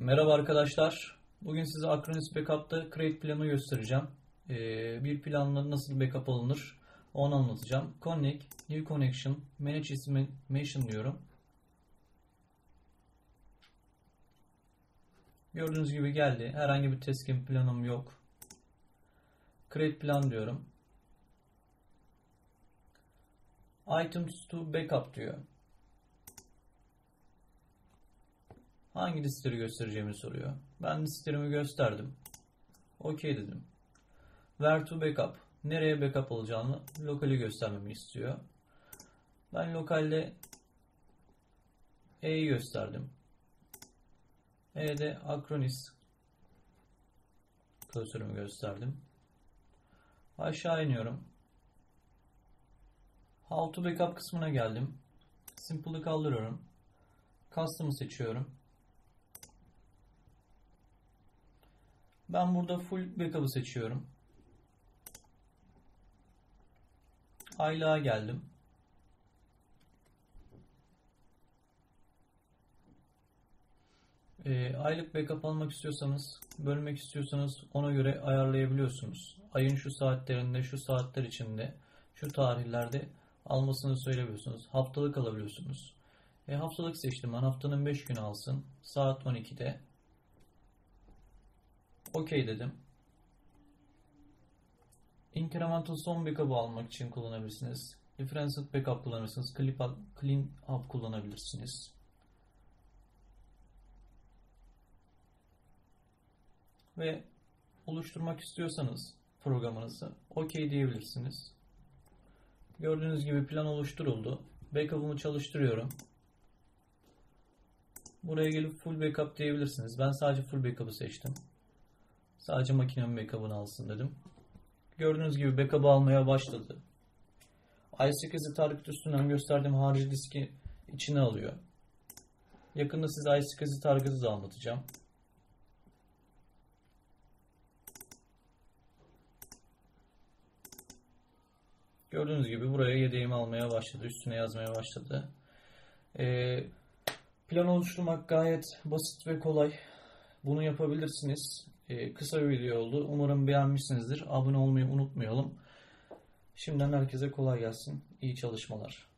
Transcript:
Merhaba arkadaşlar. Bugün size Acronis Backup'ta Create planı göstereceğim. Ee, bir planla nasıl backup alınır onu anlatacağım. Connect, New Connection, Manage Estimation diyorum. Gördüğünüz gibi geldi. Herhangi bir teskin planım yok. Create plan diyorum. Items to Backup diyor. Hangi listeleri göstereceğimi soruyor. Ben listelerimi gösterdim. OK dedim. Where to backup. Nereye backup alacağını lokali göstermemi istiyor. Ben lokalde E'yi gösterdim. E'de Acronis klasörümü gösterdim. Aşağı iniyorum. How to backup kısmına geldim. Simple'ı kaldırıyorum. Custom'ı seçiyorum. Ben burada full backup'ı seçiyorum. Aylığa geldim. E, aylık backup almak istiyorsanız, bölmek istiyorsanız ona göre ayarlayabiliyorsunuz. Ayın şu saatlerinde, şu saatler içinde, şu tarihlerde almasını söyleyebiliyorsunuz. Haftalık alabiliyorsunuz. E, haftalık seçtim ben. Haftanın 5 günü alsın. Saat 12'de. OK dedim. Incremental son backup'ı almak için kullanabilirsiniz. Differential backup kullanırsınız. Clean up kullanabilirsiniz. Ve oluşturmak istiyorsanız programınızı OK diyebilirsiniz. Gördüğünüz gibi plan oluşturuldu. Backup'ımı çalıştırıyorum. Buraya gelip full backup diyebilirsiniz. Ben sadece full backup'ı seçtim. Sadece makinemin backup'ını alsın dedim. Gördüğünüz gibi backup'ı almaya başladı. i8'i target üstünden gösterdiğim harici diski içine alıyor. Yakında size i8'i target'ı da anlatacağım. Gördüğünüz gibi buraya yedeğimi almaya başladı. Üstüne yazmaya başladı. Ee, plan oluşturmak gayet basit ve kolay. Bunu yapabilirsiniz. Ee, kısa bir video oldu. Umarım beğenmişsinizdir. Abone olmayı unutmayalım. Şimdiden herkese kolay gelsin. İyi çalışmalar.